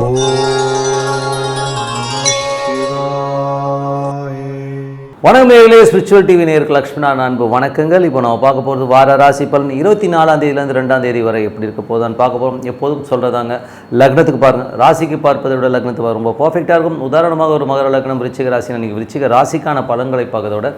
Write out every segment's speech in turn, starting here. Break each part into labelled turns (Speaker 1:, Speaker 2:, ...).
Speaker 1: வணக்கம் நேர்களே spiritual TV நேருக்கு லக்ஷ்மணா அன்பு வணக்கங்கள். இப்போ நம்ம பார்க்க போகிறது வார ராசி பலன். இருபத்தி நாலாம் தேதியிலேருந்து ரெண்டாம் தேதி வரை எப்படி இருக்க போதான்னு பார்க்க போகிறோம். எப்போதும் சொல்கிறதாங்க லக்னத்துக்கு பாருங்கள் ராசிக்கு பார்ப்பதை விட லக்னத்துக்கு ரொம்ப பர்ஃபெக்டாக இருக்கும். உதாரணமாக ஒரு மகர லக்னம் விருச்சிக ராசி நீங்கள் விருச்சிக ராசிக்கான பலன்களை பார்க்கறதோட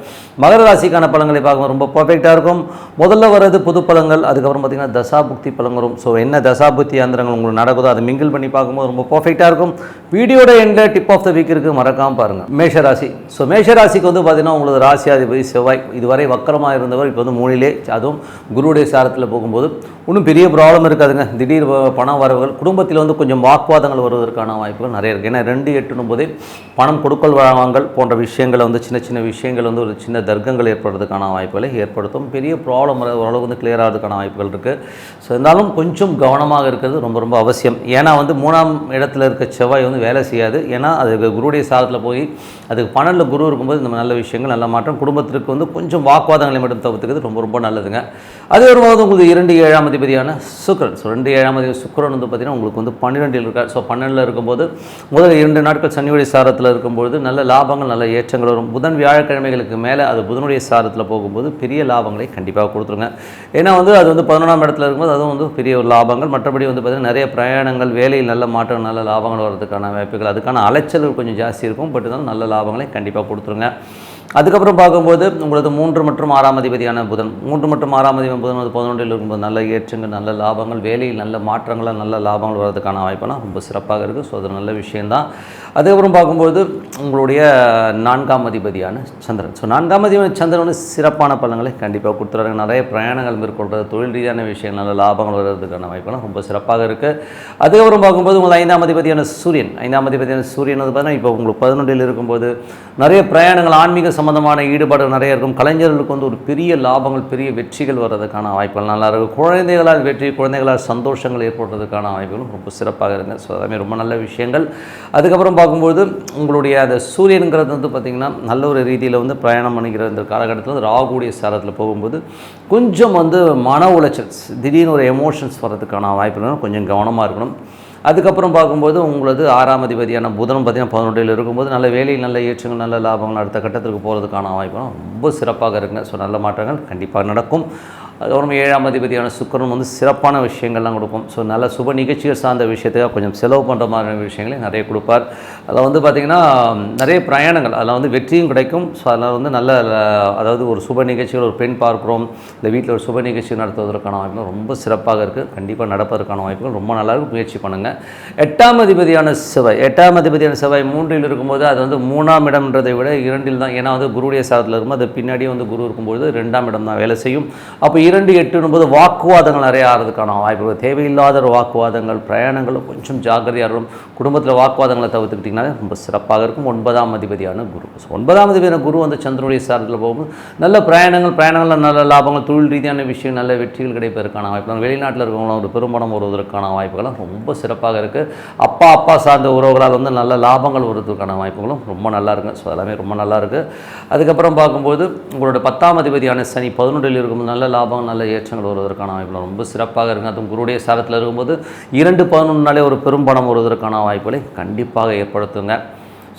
Speaker 1: மகர ராசிக்கான பலன்களை பார்க்கும்போது ரொம்ப பர்ஃபெக்டாக இருக்கும். முதல்ல வர்றது புது பழங்கள் அதுக்கப்புறம் பார்த்திங்கன்னா தசாபுக்தி பலன் ஸோ என்ன தசாபுக்தி ஆந்திரங்கள் உங்களுக்கு நடக்குதோ அதை மிங்கிள் பண்ணி பார்க்கும்போது ரொம்ப பர்ஃபெக்டாக இருக்கும். வீடியோட எண்டில் டிப் ஆஃப் த வீக் இருக்குது மறக்காமல் பாருங்கள் மேஷராசி. ஸோ மேஷராசிக்கு வந்து பார்த்தீங்கன்னா உங்களது ராசியாதிபதி செவ்வாய். இதுவரை வக்கரமாக இருந்தவர் இப்போ வந்து மூணிலே. அதுவும் குருவுடைய சாரத்தில் போகும்போது ஒன்றும் பெரிய ப்ராப்ளம் இருக்காதுங்க. திடீர் பணம் பண வரவுகள் குடும்பத்தில் வந்து கொஞ்சம் வாக்குவாதங்கள் வருவதற்கான வாய்ப்புகள் நிறைய இருக்குது ஏன்னா ரெண்டு எட்டுனும் போதே பணம் கொடுக்கல் வாங்கல் போன்ற விஷயங்களை வந்து சின்ன சின்ன விஷயங்கள் வந்து ஒரு சின்ன தர்க்கங்கள் ஏற்படுறதுக்கான வாய்ப்புகளை ஏற்படுத்தும். பெரிய ப்ராப்ளம் ஓரளவு வந்து கிளியர் ஆகிறதுக்கான வாய்ப்புகள் இருக்குது ஸோ இருந்தாலும் கொஞ்சம் கவனமாக இருக்கிறது ரொம்ப ரொம்ப அவசியம். ஏன்னா வந்து மூணாம் இடத்துல இருக்க செவ்வாய் வந்து வேலை செய்யாது. ஏன்னா அது குருவுடைய சாரத்தில் போய் அதுக்கு பன்னெண்டில் குரு இருக்கும்போது இந்த நல்ல விஷயங்கள் நல்ல மாற்றம். குடும்பத்திற்கு வந்து கொஞ்சம் வாக்குவாதங்களை மட்டும் தவிர்த்துக்கிறது ரொம்ப ரொம்ப நல்லதுங்க. அதே ஒரு மாதம் உங்களுக்கு இரண்டு ஏழாம் அதிபதியான சுக்கிரன். ஸோ ரெண்டு ஏழாம் அதிபதி சுக்கிரன் வந்து பார்த்தீங்கன்னா உங்களுக்கு வந்து பன்னிரெண்டில் இருக்கார். ஸோ பன்னெண்டில் இருக்கும்போது முதல் இரண்டு நாட்கள் சனியுடைய சாரத்தில் இருக்கும்போது நல்ல லாபங்கள் நல்ல ஏற்றங்கள் வரும். புதன் வியாழக்கிழமைகளுக்கு மேலே அது புதனுடைய சாரத்தில் போகும்போது பெரிய லாபங்களை கண்டிப்பாக கொடுத்துருங்க. ஏன்னா வந்து அது வந்து பதினொன்றாம் இடத்துல இருக்கும்போது அதுவும் வந்து பெரிய ஒரு லாபங்கள். மற்றபடி வந்து பார்த்திங்கன்னா நிறைய பிரயாணங்கள் வேலையில் நல்ல மாற்றம் நல்ல லாபங்கள் வர்றதுக்கான வாய்ப்புகள் அதுக்கான அலைச்சல் கொஞ்சம் ஜாஸ்தி இருக்கும். பட் இருந்தாலும் நல்ல லாபங்களை கண்டிப்பாக கொடுத்துருங்க. அதுக்கப்புறம் பார்க்கும்போது உங்களது மூன்று மற்றும் ஆறாம் அதிபதியான புதன். மூன்று மற்றும் ஆறாம் அதிபதி புதன் வந்து பதினொன்றில் இருக்கும்போது நல்ல ஏற்றங்கள் நல்ல லாபங்கள் வேலையில் நல்ல மாற்றங்கள் நல்ல லாபங்கள் வர்றதுக்கான வாய்ப்பெல்லாம் ரொம்ப சிறப்பாக இருக்குது ஸோ அது நல்ல விஷயந்தான் அதுக்கப்புறம் பார்க்கும்போது உங்களுடைய நான்காம் அதிபதியான சந்திரன். ஸோ நான்காம் அதிபதி சந்திரன் வந்து சிறப்பான பலன்களை கண்டிப்பாக கொடுத்துறாங்க நிறைய பிரயாணங்கள் மேற்கொள்கிறது தொழில் ரீதியான விஷயங்கள் நல்ல லாபங்கள் வர்றதுக்கான வாய்ப்பெல்லாம் ரொம்ப சிறப்பாக இருக்குது அதுக்கப்புறம் பார்க்கும்போது உங்கள் ஐந்தாம் அதிபதியான சூரியன். ஐந்தாம் அதிபதியான சூரியன் வந்து பார்த்தீங்கன்னா இப்போ உங்களுக்கு பதினொன்றில் இருக்கும்போது நிறைய பிரயாணங்கள் ஆன்மீக சம்மந்தமான ஈடுபாடு நிறைய இருக்கும். கலைஞர்களுக்கு வந்து ஒரு பெரிய லாபங்கள் பெரிய வெற்றிகள் வர்றதுக்கான வாய்ப்புகள் நல்லா இருக்கும். குழந்தைகளால் வெற்றி குழந்தைகளால் சந்தோஷங்கள் ஏற்படுறதுக்கான வாய்ப்புகளும் ரொம்ப சிறப்பாக இருங்க ஸோ அதுமாதிரி ரொம்ப நல்ல விஷயங்கள். அதுக்கப்புறம் பார்க்கும்போது உங்களுடைய அந்த சூரியனுங்கிறது வந்து பார்த்திங்கன்னா நல்ல ஒரு ரீதியில் வந்து பிரயாணம் பண்ணிக்கிற இந்த காலகட்டத்தில் வந்து ராகுடைய சாரத்தில் போகும்போது கொஞ்சம் வந்து மன உளைச்சல் திடீர்னு ஒரு எமோஷன்ஸ் வர்றதுக்கான வாய்ப்புகள் கொஞ்சம் கவனமாக இருக்கணும். அதுக்கப்புறம் பார்க்கும்போது உங்களது ஆறாம் அதிபதியான புதனும் பார்த்தீங்கன்னா பதினொன்றில் இருக்கும்போது நல்ல வேலையில் நல்ல ஏற்றங்கள் நல்ல லாபங்கள் அடுத்த கட்டத்திற்கு போகிறதுக்கான வாய்ப்பும் ரொம்ப சிறப்பாக இருக்குங்க. ஸோ நல்ல மாற்றங்கள் கண்டிப்பாக நடக்கும். அதுக்கப்புறம் ஏழாம் அதிபதியான சுக்கரன் வந்து சிறப்பான விஷயங்கள்லாம் கொடுக்கும். ஸோ நல்ல சுப நிகழ்ச்சிகள் சார்ந்த விஷயத்துக்காக கொஞ்சம் செலவு பண்ணுற மாதிரியான விஷயங்களையும் நிறைய கொடுப்பார். அதில் வந்து பார்த்திங்கன்னா நிறைய பிரயாணங்கள். அதில் வந்து வெற்றியும் கிடைக்கும். ஸோ அதில் வந்து நல்ல அதாவது ஒரு சுப நிகழ்ச்சிகள் ஒரு பெண் பார்க்குறோம். இந்த வீட்டில் ஒரு சுப நிகழ்ச்சி நடத்துவதற்கான வாய்ப்புகள் ரொம்ப சிறப்பாக இருக்குது கண்டிப்பாக நடப்பதற்கான வாய்ப்புகள் ரொம்ப நல்லா இருக்கும் முயற்சி பண்ணுங்கள் எட்டாம் அதிபதியான செவ்வாய். எட்டாம் அதிபதியான செவ்வாய் மூன்றில் இருக்கும்போது அது வந்து மூணாம் இடம்ன்றதை விட இரண்டில் தான். ஏன்னா வந்து குருடைய சாதத்தில் இருக்கும்போது அது பின்னாடியே வந்து குரு இருக்கும்போது ரெண்டாம் இடம் தான் வேலை செய்யும். அப்போ இரண்டு எட்டுன்னும்போது வாக்குவாதங்கள் நிறைய ஆகிறதுக்கான வாய்ப்புகள் தேவையில்லாத ஒரு வாக்குவாதங்கள் பிரயாணங்களும் கொஞ்சம் ஜாக்கிரதையாக இருக்கும் குடும்பத்தில் வாக்குவாதங்களை தவிர்த்துக்கிட்டிங்கன்னா ரொம்ப சிறப்பாக இருக்கும். ஒன்பதாம் அதிபதியான குரு. ஸோ ஒன்பதாம் அதிபதியான குரு வந்து சந்திரனுடைய சாரத்தில் போகும்போது நல்ல பிரயாணங்கள் பிரயாணங்களில் நல்ல லாபங்கள் தொழில் ரீதியான விஷயம் நல்ல வெற்றிகள் கிடைப்பதற்கான வாய்ப்புகள். வெளிநாட்டில் இருக்கவங்களும் ஒரு பெரும்பணம் வருவதற்கான வாய்ப்புகளும் ரொம்ப சிறப்பாக இருக்குது அப்பா அப்பா சார்ந்த உறவுகளால் வந்து நல்ல லாபங்கள் வருவதற்கான வாய்ப்புகளும் ரொம்ப நல்லா இருக்குது ஸோ எல்லாமே ரொம்ப நல்லா இருக்குது அதுக்கப்புறம் பார்க்கும்போது உங்களோட பத்தாம் அதிபதியான சனி பதினொன்றில் இருக்கும் நல்ல லாபம் நல்ல ஏற்றங்கள் வருவதற்கான வாய்ப்புகள் ரொம்ப சிறப்பாக இருக்கும் அதுவும் குருடைய சாரத்தில் இருக்கும்போது இரண்டு பதினொன்றாலே ஒரு பெரும் பணம் வருவதற்கான வாய்ப்புகளை கண்டிப்பாக ஏற்படுத்துங்க.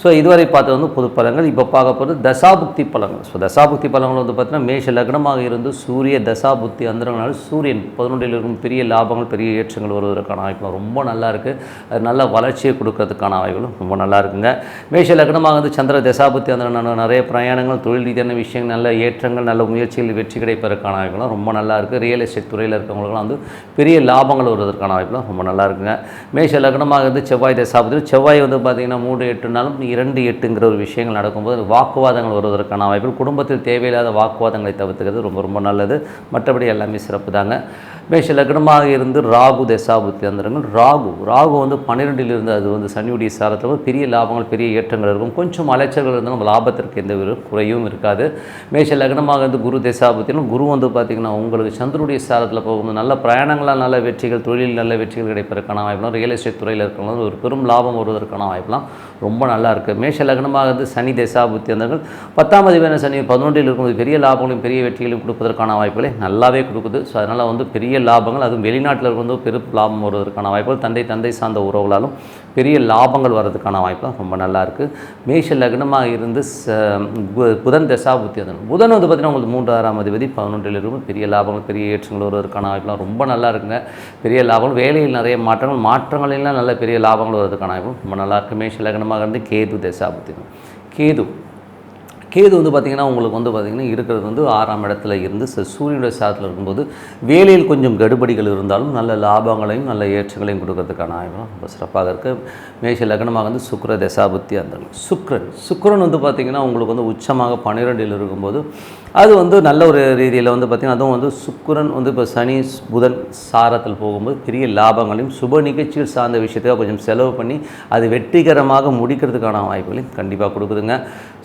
Speaker 1: ஸோ இதுவரை பார்த்தது வந்து புது பலன்கள். இப்போ பார்க்க போகிறது தசாபுக்தி பலன்கள். ஸோ தசாபுக்தி பலன்கள் வந்து பார்த்தீங்கன்னா மேஷ லக்னமாக இருந்து சூரிய தசாபுக்தி அந்தரங்களால் சூரியன் பதினொன்றில் இருக்கும் பெரிய லாபங்கள் பெரிய ஏற்றங்கள் வருவதற்கான வாய்ப்பு ரொம்ப நல்லா இருக்குது அது நல்ல வளர்ச்சியை கொடுக்கறதுக்கான வாய்ப்புகளும் ரொம்ப நல்லா இருக்குங்க. மேஷ லக்னமாக வந்து சந்திர தசாபுத்தி அந்த நிறைய பிரயாணங்கள் தொழில் ரீதியான விஷயங்கள் நல்ல ஏற்றங்கள் நல்ல முயற்சிகள் வெற்றி கிடைப்பதற்கான வாய்ப்புகளும் ரொம்ப நல்லா இருக்குது ரியல் எஸ்டேட் துறையில் இருக்கவங்களுக்குலாம் வந்து பெரிய லாபங்கள் வருவதற்கான வாய்ப்புலாம் ரொம்ப நல்லா இருக்குங்க. மேஷ லக்னமாக இருந்து செவ்வாய் தசாபுத்தி செவ்வாய் வந்து பார்த்திங்கன்னா மூன்று எட்டு நாளும் இரண்டு எட்டுங்கிற ஒரு விஷயங்கள் நடக்கும்போது வாக்குவாதங்கள் வருவதற்கான வாய்ப்புகள் குடும்பத்தில் தேவையில்லாத வாக்குவாதங்களை தவிர்த்துக்கிறது ரொம்ப ரொம்ப நல்லது. மற்றபடி எல்லாமே சிறப்பு தாங்க. மேஷ லக்னமாக இருந்து ராகு தசாபுத்தி அந்தரங்கள். ராகு ராகு வந்து பன்னிரெண்டில் இருந்து அது வந்து சனியுடைய சாரத்தில் வந்து பெரிய லாபங்கள் பெரிய ஏற்றங்கள் இருக்கும். கொஞ்சம் அலைச்சல்கள் இருந்தாலும் லாபத்திற்கு எந்த ஒரு குறையும் இருக்காது. மேஷ லக்னமாக இருந்து குரு தசாபுத்திலும் குரு வந்து பார்த்திங்கன்னா உங்களுக்கு சந்திரனுடைய சாரத்தில் போகும்போது நல்ல பிரயாணங்களால் நல்ல வெற்றிகள் தொழில் நல்ல வெற்றிகள் கிடைப்பதற்கான வாய்ப்புலாம் ரியல் எஸ்டேட் துறையில் இருக்கிறவங்க ஒரு பெரும் லாபம் வருவதற்கான வாய்ப்புலாம் ரொம்ப நல்லா இருக்குது மேஷ லக்னமாக இருந்து சனி தசாபுத்தி வந்தவர்கள் பத்தாம் அதிபதியான சனி பதினொன்றில் இருக்கும்போது பெரிய லாபங்களையும் பெரிய வெற்றிகளையும் கொடுப்பதற்கான வாய்ப்புகளை நல்லாவே கொடுக்குது. ஸோ அதனால் வந்து பெரிய லாபங்கள் அதுவும் வெளிநாட்டில் இருக்கும்போது பெரும் லாபம் வருவதற்கான வாய்ப்புகள் தந்தை தந்தை சார்ந்த உறவுகளாலும் பெரிய லாபங்கள் வர்றதுக்கான வாய்ப்பு ரொம்ப நல்லா இருக்குது மேஷ லக்னமாக இருந்து ச பு- புதன் தசாபுத்தி அதன் புதன் வந்து பார்த்திங்கன்னா உங்களுக்கு மூன்றாறாம் அதிபதி பதினொன்றில் இருக்கும் பெரிய லாபங்கள் பெரிய ஏற்றங்கள் வருவதற்கான வாய்ப்புலாம் ரொம்ப நல்லா இருக்குங்க. பெரிய லாபங்கள் வேலையில் நிறைய மாற்றங்கள் மாற்றங்களெல்லாம் நல்ல பெரிய லாபங்கள் வருவதற்கான வாய்ப்பு ரொம்ப நல்லா இருக்குது மேஷ லக்னமாக இருந்து கேது தசாபுத்தி கேது கேது வந்து பார்த்திங்கன்னா உங்களுக்கு வந்து பார்த்திங்கன்னா இருக்கிறது வந்து ஆறாம் இடத்துல இருந்து ச- சூரியனுடைய சாதத்தில் இருக்கும்போது வேலையில் கொஞ்சம் கடுபடிகள் இருந்தாலும் நல்ல லாபங்களையும் நல்ல ஏற்றங்களையும் கொடுக்கறதுக்கான ஆய்வுலாம் ரொம்ப சிறப்பாக இருக்குது மேஷ லக்னமாக வந்து சுக்கர தசாபுத்தி அந்த சுக்ரன் சுக்ரன் வந்து பார்த்திங்கன்னா உங்களுக்கு வந்து உச்சமாக பன்னிரெண்டில் இருக்கும்போது அது வந்து நல்ல ஒரு ரீதியில் வந்து பார்த்திங்கன்னா அதுவும் வந்து சுக்கரன் வந்து இப்போ சனி புதன் சாரத்தில் போகும்போது பெரிய லாபங்களையும் சுப நிகழ்ச்சிகள் சார்ந்த விஷயத்துக்காக கொஞ்சம் செலவு பண்ணி அது வெற்றிகரமாக முடிக்கிறதுக்கான வாய்ப்புகளையும் கண்டிப்பாக கொடுக்குதுங்க.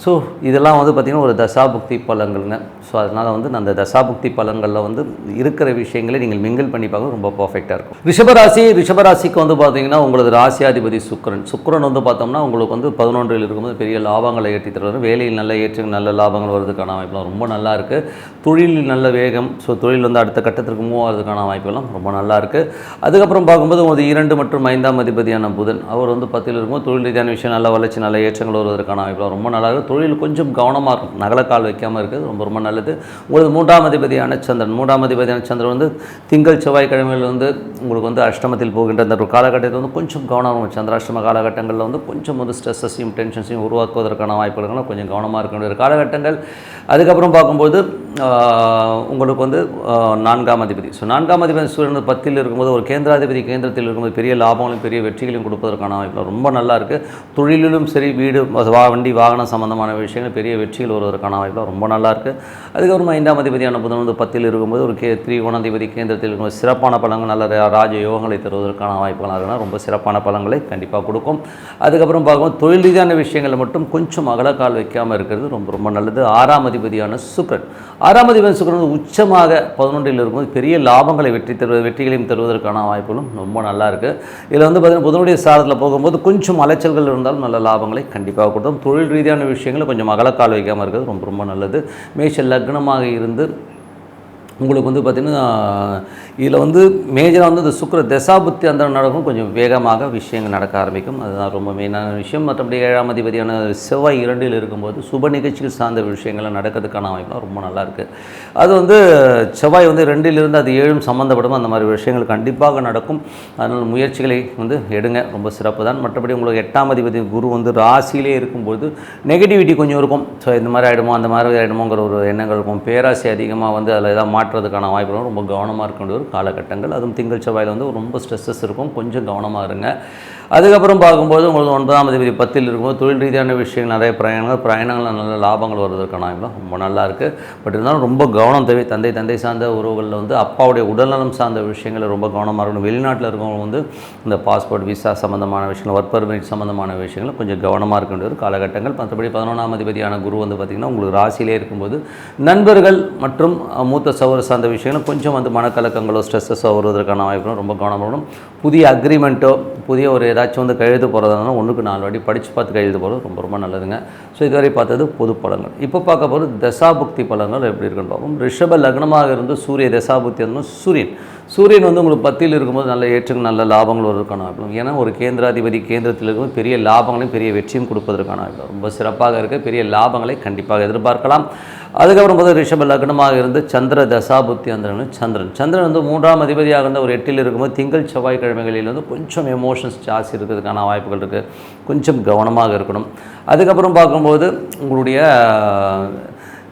Speaker 1: ஸோ இதெல்லாம் வந்து பார்த்திங்கன்னா ஒரு தசாபுக்தி பலன்கள்ங்க. ஸோ அதனால் வந்து அந்த தசாபுக்தி பலன்களில் வந்து இருக்கிற விஷயங்களை நீங்கள் மிங்கிள் பண்ணி பார்க்க ரொம்ப பர்ஃபெக்டாக இருக்கும். ரிஷபராசி ரிஷபராசிக்கு வந்து பார்த்தீங்கன்னா உங்களது ராசியாதிபதி சுக்கரன். சுக்கரன் வந்து பார்த்தோம்னா உங்களுக்கு வந்து பதினொன்றில் இருக்கும்போது பெரிய லாபங்களை ஏற்றி தருவார். வேலையில் நல்ல ஏற்று நல்ல லாபங்கள் வர்றதுக்கான வாய்ப்புலாம் ரொம்ப நல்லா இருக்குது தொழிலில் நல்ல வேகம் ஸோ தொழில் வந்து அடுத்த கட்டத்திற்கு மூவ் ஆகிறதுக்கான வாய்ப்புகளும் ரொம்ப நல்லா இருக்குது அதுக்கப்புறம் பார்க்கும்போது ஒரு இரண்டு மற்றும் ஐந்தாம் அதிபதியான புதன் அவர் வந்து பத்தில் இருக்கும்போது தொழில் ரீதியான விஷயம் நல்ல வளர்ச்சி நல்ல ஏற்றங்கள் வருவதற்கான வாய்ப்புலாம் ரொம்ப நல்லா இருக்குது தொழில் கொஞ்சம் கவனமாக இருக்கும். நகலக்கால் வைக்காமல் இருக்குது ரொம்ப ரொம்ப நல்லது. உங்களுக்கு மூன்றாம் அதிபதியான சந்திரன் மூன்றாம் அதிபதியான சந்திரன் வந்து திங்கள் செவ்வாய்க்கிழமையில் வந்து உங்களுக்கு வந்து அஷ்டமத்தில் போகின்ற அந்த ஒரு காலகட்டத்தில் வந்து கொஞ்சம் கவனமாக இருக்கும். சந்திராஷ்டம காலகட்டங்களில் வந்து கொஞ்சம் வந்து ஸ்ட்ரெஸ்ஸையும் டென்ஷன்ஸையும் உருவாக்குவதற்கான வாய்ப்புகளும் கொஞ்சம் கவனமாக இருக்க வேண்டிய ஒரு காலகட்டங்கள். அதுக்கப்புறம் பார்க்கும்போது உங்களுக்கு வந்து நான்காம் அதிபதி. ஸோ நான்காம் அதிபதி சூரியன் பத்தில் இருக்கும்போது ஒரு கேந்திராதிபதி கேந்திரத்தில் இருக்கும்போது பெரிய லாபங்களையும் பெரிய வெற்றிகளையும் கொடுப்பதற்கான வாய்ப்பு ரொம்ப நல்லா இருக்குது தொழிலிலும் சரி வீடு வா வண்டி வாகனம் சம்மந்தமான விஷயங்கள் பெரிய வெற்றிகள் வருவதற்கான வாய்ப்பு ரொம்ப நல்லா இருக்குது அதுக்கப்புறம் ஐந்தாம் அதிபதியான புதன் வந்து பத்தில் இருக்கும்போது ஒரு கே திரிகோணாதிபதி கேந்திரத்தில் இருக்கும்போது சிறப்பான பலன்கள் நல்ல ராஜ யோகங்களை தருவதற்கான வாய்ப்புகள் இருக்குன்னா ரொம்ப சிறப்பான பழங்களை கண்டிப்பாக கொடுக்கும். அதுக்கப்புறம் பார்க்கும்போது தொழில் ரீதியான விஷயங்களை மட்டும் கொஞ்சம் அகலக்கால் வைக்காமல் இருக்கிறது ரொம்ப ரொம்ப நல்லது. ஆறாம் அதிபதியான சுக்ரன் ஆறாம் அதிபதி சுக்ரன் வந்து உச்சமாக பதினொன்றில் இருக்கும்போது பெரிய லாபங்களை வெற்றி தருவது வெற்றிகளையும் தருவதற்கான வாய்ப்புகளும் ரொம்ப நல்லா இருக்குது இதில் வந்து பார்த்தீங்கன்னா புதனுடைய சாரத்தில் போகும்போது கொஞ்சம் அலைச்சல்கள் இருந்தாலும் நல்ல லாபங்களை கண்டிப்பாக கொடுத்தோம் தொழில் ரீதியான விஷயங்களை கொஞ்சம் அகலக்கால் வைக்காமல் இருக்கிறது ரொம்ப ரொம்ப நல்லது. மேஷ லக்னமாக இருந்து உங்களுக்கு வந்து பார்த்திங்கன்னா இதில் வந்து மேஜராக வந்து இந்த சுக்கிர தசாபுத்தி அந்த நடக்கும் கொஞ்சம் வேகமாக விஷயங்கள் நடக்க ஆரம்பிக்கும். அதுதான் ரொம்ப மெயினான விஷயம். மற்றபடி ஏழாம் அதிபதியான செவ்வாய் இரண்டில் இருக்கும்போது சுப நிகழ்ச்சிகள் சார்ந்த விஷயங்கள்லாம் நடக்கிறதுக்கான அமைப்புலாம் ரொம்ப நல்லா இருக்குது அது வந்து செவ்வாய் வந்து ரெண்டிலிருந்து அது ஏழும் சம்மந்தப்படும் அந்த மாதிரி விஷயங்கள் கண்டிப்பாக நடக்கும். அதனால் முயற்சிகளை வந்து எடுங்க. ரொம்ப சிறப்பு தான். மற்றபடி உங்களுக்கு எட்டாம் அதிபதி குரு வந்து ராசியிலே இருக்கும்போது நெகட்டிவிட்டி கொஞ்சம் இருக்கும். ஸோ இந்த மாதிரி ஆகிடுமோ அந்த மாதிரி ஆகிடுமோங்கிற ஒரு எண்ணங்கள் இருக்கும். பேராசி அதிகமாக வந்து அதில் ஏதாவது மாற்றுறதுக்கான வாய்ப்புகளும் ரொம்ப கவனமாக இருக்க வேண்டிய ஒரு காலகட்டங்கள். அதுவும் திங்கள் செவ்வாயில் வந்து ரொம்ப ஸ்ட்ரெஸ்ஸஸ் இருக்கும். கொஞ்சம் கவனமாக இருங்க. அதுக்கப்புறம் பார்க்கும்போது உங்களுக்கு ஒன்பதாம் அதிபதி பத்தில் இருக்கும்போது தொழில் ரீதியான விஷயங்கள் நிறைய பிரயாணங்கள் பிரயாணங்கள் நல்ல லாபங்கள் வருவதற்கான வாய்ப்புலாம் ரொம்ப நல்லா இருக்குது பட் இருந்தாலும் ரொம்ப கவனம் தேவை. தந்தை தந்தை சார்ந்த உறவுகளில் வந்து அப்பாவுடைய உடல்நலம் சார்ந்த விஷயங்களில் ரொம்ப கவனமாக இருக்கணும். வெளிநாட்டில் இருக்கவங்க வந்து இந்த பாஸ்போர்ட் விசா சம்மந்தமான விஷயங்கள் ஒர்க் பர்மிட் சம்மந்தமான விஷயங்கள் கொஞ்சம் கவனமாக இருக்க வேண்டிய ஒரு காலகட்டங்கள். மற்றபடி பதினொன்றாம் அதிபதியான குரு வந்து பார்த்திங்கன்னா உங்களுக்கு ராசியிலே இருக்கும்போது நண்பர்கள் மற்றும் மூத்த சௌர சார்ந்த விஷயங்களும் கொஞ்சம் வந்து மனக்கலக்கங்களோ ஸ்ட்ரெஸ்ஸஸோ வருவதற்கான வாய்ப்புகளும் ரொம்ப கவனமாக இருக்கணும். புதிய அக்ரிமெண்ட்டோ புதிய ஒரு ஏதாச்சும் வந்து கையெழுத்து போகிறதுனால ஒன்றுக்கு நாலு வாட்டி படித்து பார்த்து கையெழுத்து போகிறது ரொம்ப ரொம்ப நல்லதுங்க. ஸோ இதுவரை பார்த்தது பொது பலன்கள் இப்போ பார்க்க போகிறது தசாபுக்தி பலன்கள் எப்படி இருக்குன்னு பார்ப்போம். ரிஷப லக்னமாக இருந்து சூரிய தசாபுக்தி இருந்தும் சூரியன். சூரியன் வந்து உங்களுக்கு பத்தியில் இருக்கும்போது நல்ல ஏற்றங்கள் நல்ல லாபங்கள் வருவதற்கான வாய்ப்பு ஏன்னா ஒரு கேந்திராதிபதி கேந்திரத்தில் இருக்கும்போது பெரிய லாபங்களையும் பெரிய வெற்றியும் கொடுப்பதற்கான வாய்ப்பு ரொம்ப சிறப்பாக இருக்க. பெரிய லாபங்களை கண்டிப்பாக எதிர்பார்க்கலாம். அதுக்கப்புறம் போது ரிஷப லக்னமாக இருந்து சந்திர தசாபுத்தி அந்த சந்திரன். சந்திரன் வந்து மூன்றாம் அதிபதியாக இருந்த ஒரு எட்டில் இருக்கும்போது திங்கள் செவ்வாய்க்கிழமைகளில் வந்து கொஞ்சம் எமோஷன்ஸ் ஜாஸ்தி இருக்கிறதுக்கான வாய்ப்புகள் இருக்குது கொஞ்சம் கவனமாக இருக்கணும். அதுக்கப்புறம் பார்க்கும்போது உங்களுடைய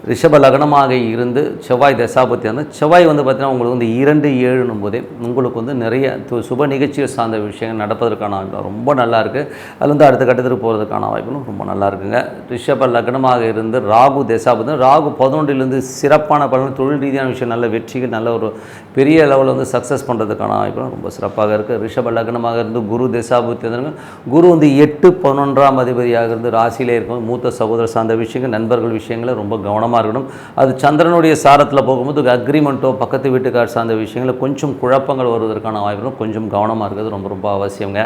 Speaker 1: ரிஷப லக்னமாக இருந்து செவ்வாய் தசாபத்தி வந்து செவ்வாய் வந்து பார்த்திங்கன்னா உங்களுக்கு வந்து இரண்டு ஏழுனும் போதே உங்களுக்கு வந்து நிறைய து- சுப நிகழ்ச்சிகள் சார்ந்த விஷயங்கள் நடப்பதற்கான வாய்ப்பு ரொம்ப நல்லா இருக்குது அது வந்து அடுத்த கட்டத்துக்கு போகிறதுக்கான வாய்ப்புகளும் ரொம்ப நல்லா இருக்குங்க. ரிஷப லக்னமாக இருந்து ராகு தசாபத்தி ராகு பதினொன்றிலிருந்து சிறப்பான பலன் தொழில் ரீதியான விஷயம் நல்ல வெற்றிகள் நல்ல ஒரு பெரிய லெவலில் வந்து சக்ஸஸ் பண்ணுறதுக்கான வாய்ப்புகளும் ரொம்ப சிறப்பாக இருக்குது ரிஷப லக்னமாக இருந்து குரு தசாபத்தி வந்து குரு வந்து எட்டு பதினொன்றாம் அதிபதியாக இருந்து ராசியிலே இருக்கும். மூத்த சகோதர சார்ந்த விஷயங்கள் நண்பர்கள் விஷயங்களை ரொம்ப கவனமாக இருக்கணும். அது சந்திரனுடைய சாரத்தில் போகும்போது அக்ரிமெண்ட்டோ பக்கத்து வீட்டுக்கார் சார்ந்த விஷயங்களில் கொஞ்சம் குழப்பங்கள் வருவதற்கான வாய்ப்புகளும் கொஞ்சம் கவனமாக இருக்கிறது ரொம்ப ரொம்ப அவசியங்க.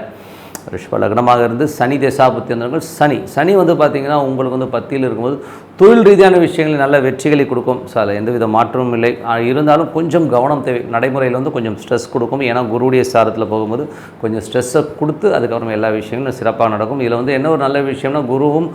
Speaker 1: ரிஷப லக்னமாக இருந்து சனி தசாபுத்தியந்தர்கள் சனி. சனி வந்து பார்த்திங்கன்னா உங்களுக்கு வந்து பத்தியில் இருக்கும்போது தொழில் ரீதியான விஷயங்களில் நல்ல வெற்றிகளை கொடுக்கும். ஸோ அதில் எந்தவித மாற்றமும் இல்லை. இருந்தாலும் கொஞ்சம் கவனம் தேவை. நடைமுறையில் வந்து கொஞ்சம் ஸ்ட்ரெஸ் கொடுக்கும். ஏன்னா குருவுடைய சாரத்தில் போகும்போது கொஞ்சம் ஸ்ட்ரெஸ்ஸை கொடுத்து அதுக்கப்புறம் எல்லா விஷயங்களும் சிறப்பாக நடக்கும். இதில் வந்து என்ன ஒரு நல்ல விஷயம்னா குருவும்